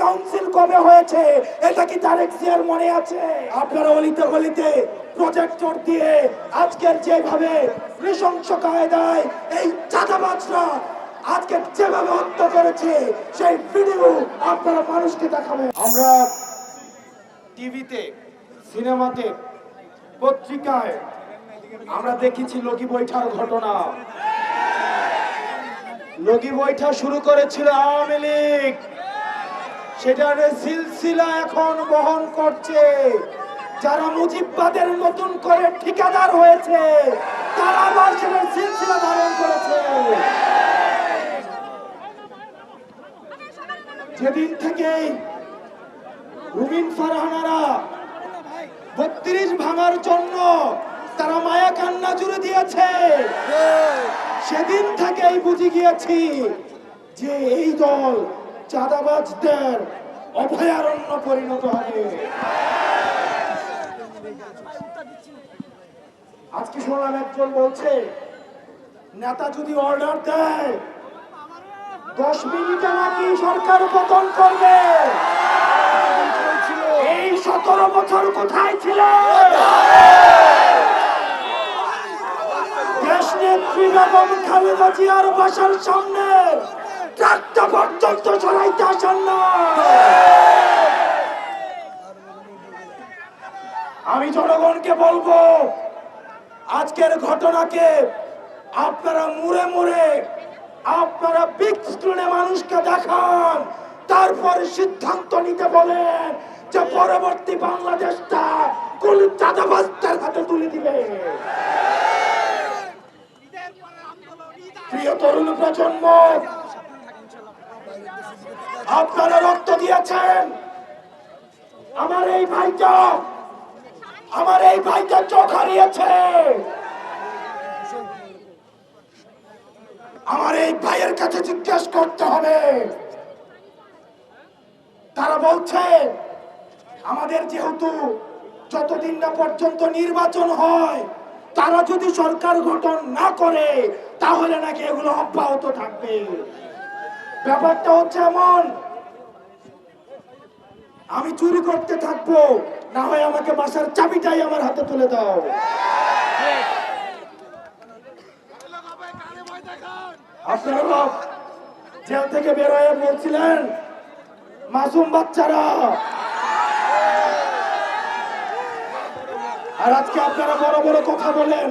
Council কবে হয়েছে? এটা কি তারেক জিয়ার মনে আছে? আপনারা অলিতে গলিতে প্রজেক্টর দিয়ে আজকের যেভাবে নৃশংস কায়দায় এই চাঁদাবাজরা আজকে যেভাবে হত্যা করেছে সেই ভিডিও আপনারা মানুষকে দেখাবেন। আমরা টিভিতে সিনেমাতে পত্রিকায় আমরা দেখেছি লগি বৈঠার ঘটনা। লগি বৈঠা শুরু করেছিল আওয়ামী লীগ। সেটার সিলসিলা এখন বহন করছে। যারা মুজিববাদের নতুন করে ঠিকাদার হয়েছে, তারা আবার সেটার সিলসিলা ধারণ করেছে। যেদিন থেকেই রুবিন ফারহানারা বত্রিশ ভাঙার জন্য তারা মায়া কান্না জুড়ে দিয়েছে, সেদিন থেকেই বুঝে গিয়েছি যে এই দল চাঁদাবাজদের অভয়ারণ্য পরিণত হবে। আজকে শুনলাম একজন বলছে, নেতা যদি অর্ডার দেয়, দশ মিনিটে নাকি সরকার পতন করবে। এই সতেরো বছর কোথায় ছিল? দেশ নেত্রী বেগম খালেদা জিয়ার বাসার সামনে পর্যন্ত সরাইতে আসেন না। আমি জনগণকে বলব, আজকের ঘটনাকে আপনারা মুড়ে মুড়ে, আপনারা বিগ স্ক্রিনে মানুষকে দেখান, তারপর সিদ্ধান্ত নিতে বলেন যে পরবর্তী বাংলাদেশটা কোন চাঁদাবাজদের হাতে তুলে দিবে। প্রিয় তরুণ প্রজন্ম আপনারা রক্ত দিয়েছেন। আমার এই ভাইটা, আমার এই ভাইটা চোখ হারিয়েছে। আমার এই ভাইয়ের কাছে জিজ্ঞেস করতে হবে। তারা বলছে, আমাদের যেহেতু যতদিন না পর্যন্ত নির্বাচন হয়, তারা যদি সরকার গঠন না করে, তাহলে নাকি এগুলো অব্যাহত থাকবে। ব্যাপারটা হচ্ছে এমন। আমি চুরি করতে থাকব, না হয় আমাকে বাসার চাবিটাই আমার হাতে তুলে দাও। আপনারা জেল থেকে বের হয়ে বলছিলেন, মাসুম বাচ্চারা। আর আজকে আপনারা বড় বড় কথা বলেন,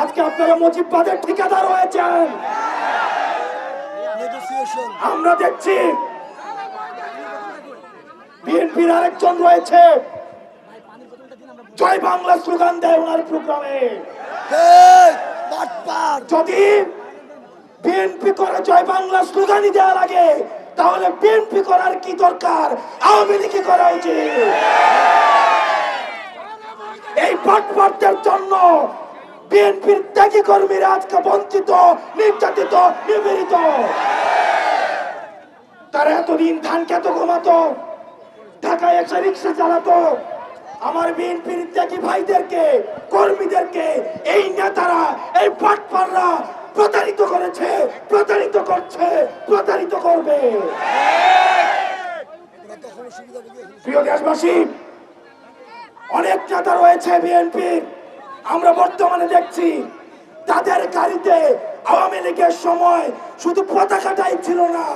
আজকে আপনারা মুজিববাদের ঠিকাদার হয়েছেন। আমরা দেখছি বিএনপির আরেকজন রয়েছে। জয় বাংলা স্লোগান দেয় ওনার প্রোগ্রামে। যদি বিএনপি করে জয় বাংলা স্লোগানই দেওয়া লাগে তাহলে বিএনপি করার কি দরকার? আওয়ামী লীগ করা উচিত। এই পাটপাটদের জন্য বিএনপির ত্যাগী কর্মীরা আজকে বঞ্চিত নির্যাতিত নিপীড়িত। তারা এতদিন ধান খেত ঘুমাতো? ঢাকায় এসে রিক্সা চালাতো। আমার বিএনপির ত্যাগী ভাইদেরকে, কর্মীদেরকে এই নেতারা, এই পাটপাররা প্রতারিত করেছে, প্রতারিত করছে, প্রতারিত করবে। প্রিয় দেশবাসী, অনেক নেতা রয়েছে বিএনপির। আমরা বর্তমানে দেখছি তাদের গাড়িতে আওয়ামী লীগের সময় শুধু পতাকাটাই ছিল না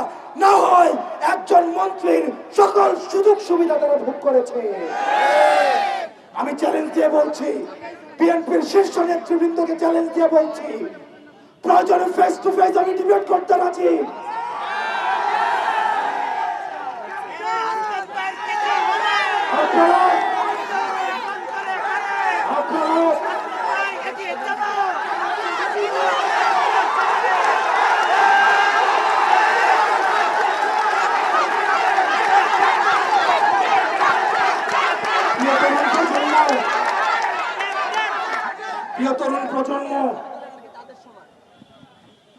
না হয় একজন মন্ত্রীর সকল সুযোগ সুবিধা তারা ভোগ করেছে। আমি চ্যালেঞ্জ দিয়ে বলছি, বিএনপির শীর্ষ নেতৃবৃন্দকে চ্যালেঞ্জ দিয়ে বলছি, প্রয়োজনে ফেস টু ফেস আমি ডিবেট করতে রাজি। আপনারা প্রিয় তরুণ প্রজন্ম প্রিয় তরুণ প্রজন্ম,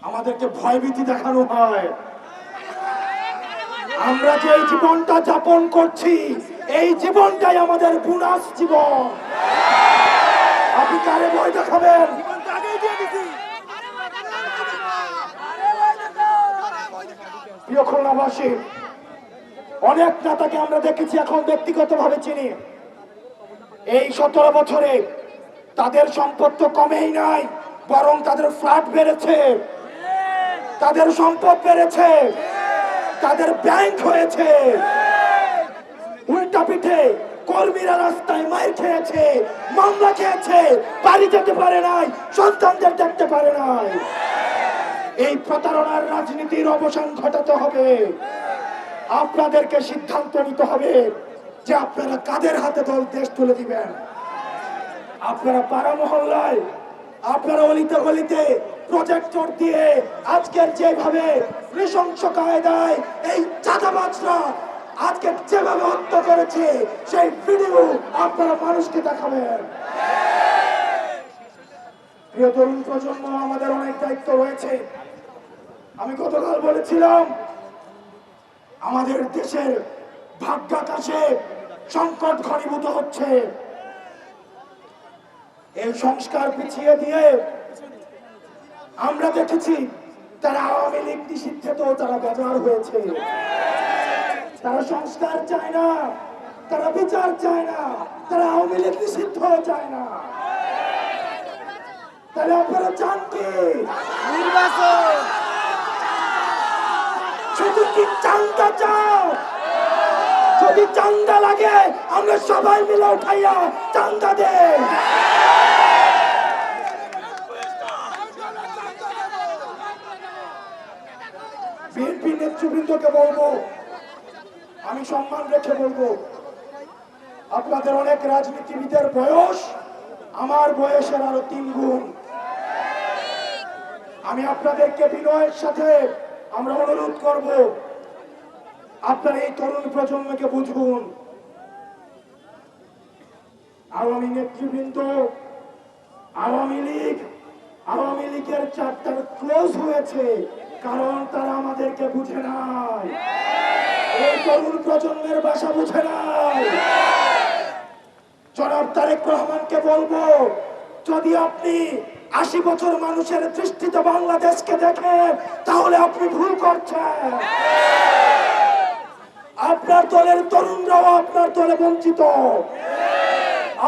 আমাদেরকে ভয়ভীতি দেখানো হয়। আমরা যে এই জীবনটা যাপন করছি, এই জীবনটাই আমাদের বুনাস জীবন। আপনি কারে ভয় দেখাবেন? প্রিয় খুলনাবাসী, অনেক নেতাকে আমরা দেখেছি, এখন ব্যক্তিগতভাবে চিনি। এই সতেরো বছরে তাদের সম্পদ তো কমেই নাই, বরং তাদের ফ্ল্যাট বেড়েছে। তাদের সম্পদ বেড়েছে। তাদের ব্যাংক হয়েছে। উল্টা পিঠে কর্মীরা রাস্তায় মাইর খেয়েছে, মামলা খেয়েছে, বাড়ি যেতে পারে নাই, সন্তানদের দেখতে পারে নাই। এই প্রতারণার রাজনীতির অবসান ঘটাতে হবে। আপনাদেরকে সিদ্ধান্ত নিতে হবে যে আপনারা কাদের হাতে দল দেশ তুলে দিবেন? আপনারা পাড়া মহল্লায় আপনারা অলিতে গলিতে প্রজেক্টর দিয়ে আজকের যেভাবে নৃশংস কায়দায় এই চাঁদাবাজরা আজকে যেভাবে হত্যা করেছে, সেই ভিডিও আপনারা মানুষকে দেখাবেন। প্রিয় তরুণ প্রজন্ম, আমাদের অনেক দায়িত্ব রয়েছে। আমি গতকাল বলেছিলাম, আমাদের দেশের ভাগ্যাকাশে সংকট ঘনীভূত হচ্ছে। এই সংস্কার পিছিয়ে দিয়ে আমরা দেখেছি তারা আওয়ামী লীগ নিষিদ্ধেতেও তারা বেজার হয়েছে। তারা সংস্কার চায় না তারা বিচার চায় না তারা আওয়ামী লীগ নিষিদ্ধ চায় না। তাহলে আপনারা চান কি? শুধু কি চান্দা চাও? যদি চান্দা লাগে আমরা সবাই মিলে উঠাইয়া চান্দা দেয় বিএনপি নেতৃবৃন্দকে বলব, আমি সম্মান রেখে বলব, আপনাদের অনেক রাজনীতিবিদের বয়স, আমার বয়সের আরও তিন গুণ। আমি আপনাদেরকে বিনয়ের সাথে আমরা অনুরোধ করব, আপনারা এই তরুণ প্রজন্মকে বুঝুন আওয়ামী নেতৃবৃন্দ, আওয়ামী লীগ, আওয়ামী লীগের চারটার ক্লোজ হয়েছে, কারণ তারা আমাদেরকে বুঝে নাই। এই তরুণ প্রজন্মের বাসা বুঝে নাই। জনাব তারেক রহমানকে বলব, যদি আপনি আশি বছর মানুষের দৃষ্টিতে বাংলাদেশকে দেখেন, তাহলে আপনি ভুল করছেন। আপনার দলের তরুণরাও আপনার দলে বঞ্চিত।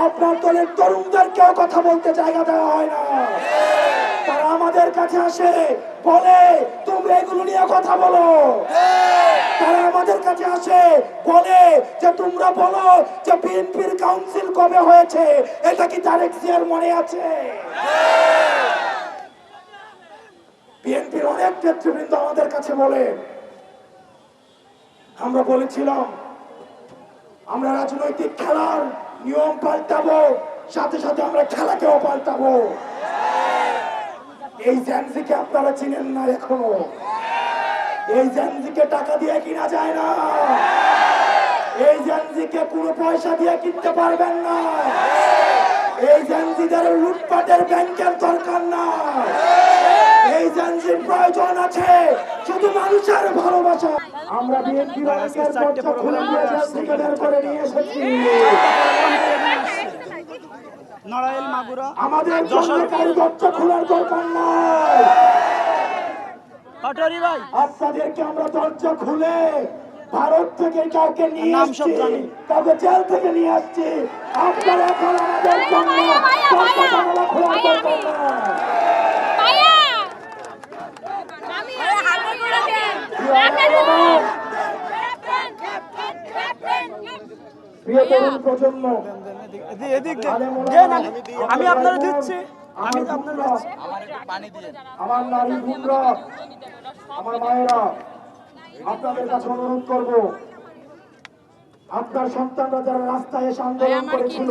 আপনার দলের তরুণদেরকেও কথা বলতে জায়গা দেওয়া হয় না। তারা আমাদের কাছে আসে, বলে, তোমরা এগুলো নিয়ে কথা বলো। তারা আমাদের কাছে আসে, বলে, যে তোমরা বলো যে বিএনপির কাউন্সিল কবে হয়েছে? এটা কি তারেক জিয়ার মনে আছে? বিএনপির অনেক নেতৃবৃন্দ আমাদের কাছে বলে, আমরা বলেছিলাম, আমরা রাজনৈতিক খেলার নিয়ম পাল্টাবো, সাথে সাথে আমরা খেলাকেও পাল্টাবো। এই জ্যানজিকে আপনারা চিনেন না এখনও। এই জ্যানজিকে টাকা দিয়ে কিনা যায় না। এই জ্যানজিকে কোনো পয়সা দিয়ে কিনতে পারবেন না। এই জ্যানজিদের লুটপাটের ব্যাংকের দরকার না। এই জ্যানজির প্রয়োজন আছে শুধু মানুষের ভালোবাসা। আমরা বিএনপি ব্যাংকের দরজা খুলে দিয়ে জ্যানজিকে বের করে নিয়ে এসেছি। নড়াইল মাগুরা। আমাদের জন্য কারও খোলার দরকার নাই। পাটারি ভাই। আপনাদেরকে আমরা দরজা খুলে ভারত থেকে কাউকে নিয়ে আসছি জানি। কাউকে জেল থেকে নিয়ে আসছি। আপনারা এখন আমাদের জন্য ভাইয়া, ভাইয়া, দরজা খোলার দরকার আমি- আপনারা দিচ্ছি আমি আমার আপনারা নারী বোনরা আমার মায়েরা আপনাদের কাছে অনুরোধ করব আপনার সন্তানরা যারা রাস্তায় এসে আন্দোলন করেছিল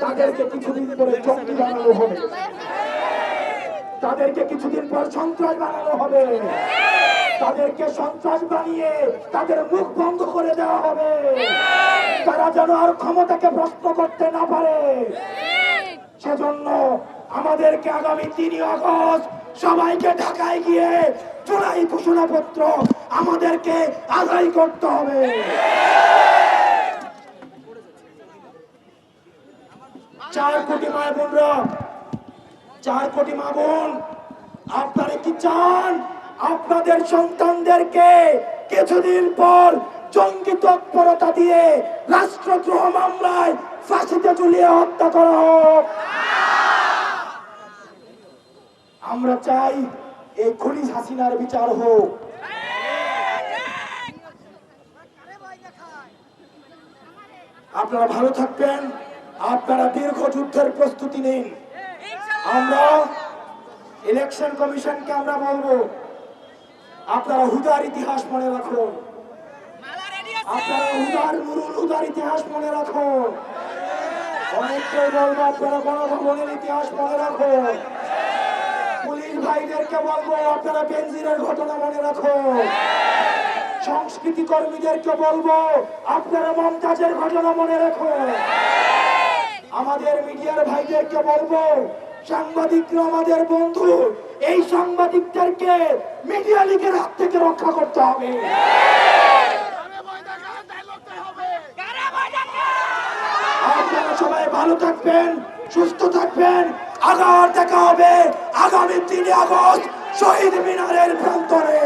তাদেরকে কিছুদিন পরে বানানো হবে। তাদেরকে কিছুদিন পর সন্ত্রাস বানানো হবে। তাদেরকে সন্ত্রাস বানিয়ে তাদের মুখ বন্ধ করে দেওয়া হবে। তারা যেন আর ক্ষমতাকে প্রশ্ন করতে না পারে। সেজন্য আমাদেরকে আগামী তিনই আগস্ট সবাইকে ঢাকায় গিয়ে জুলাই ঘোষণাপত্র আমাদেরকে আদায় করতে হবে। চার কোটি মা বোনরা, চার কোটি মা বোন, আপনারা কি চান? আপনাদের সন্তানদেরকে কিছুদিন পর জঙ্গি তৎপরতা দিয়ে রাষ্ট্রদ্রোহ মামলায় ফাঁসিতে ঝুলিয়ে হত্যা করা হোক। আমরা চাই এই খুনি হাসিনার বিচার হোক। আপনারা ভালো থাকবেন, আপনারা দীর্ঘ যুদ্ধের প্রস্তুতি নিন। আমরা ইলেকশন কমিশনকে আমরা বলব, আপনারা হুদার ইতিহাস মনে রাখুন। আপনারা নুরুল হুদার ইতিহাস মনে আপনারা ইতিহাস মনে পুলিশ ভাইদেরকে আপনারা ঘটনা মনে সংস্কৃতি কর্মীদেরকে বলব, আপনারা মমতাজের ঘটনা মনে রাখুন। আমাদের মিডিয়ার ভাইদেরকে বলব, সাংবাদিকরা আমাদের বন্ধু, এই সাংবাদিকদেরকে মিডিয়া লীগের হাত থেকে রক্ষা করতে হবে আপনারা সবাই ভালো থাকবেন সুস্থ থাকবেন। আগার দেখা হবে আগামী তিন আগস্ট শহীদ মিনারের প্রান্তরে।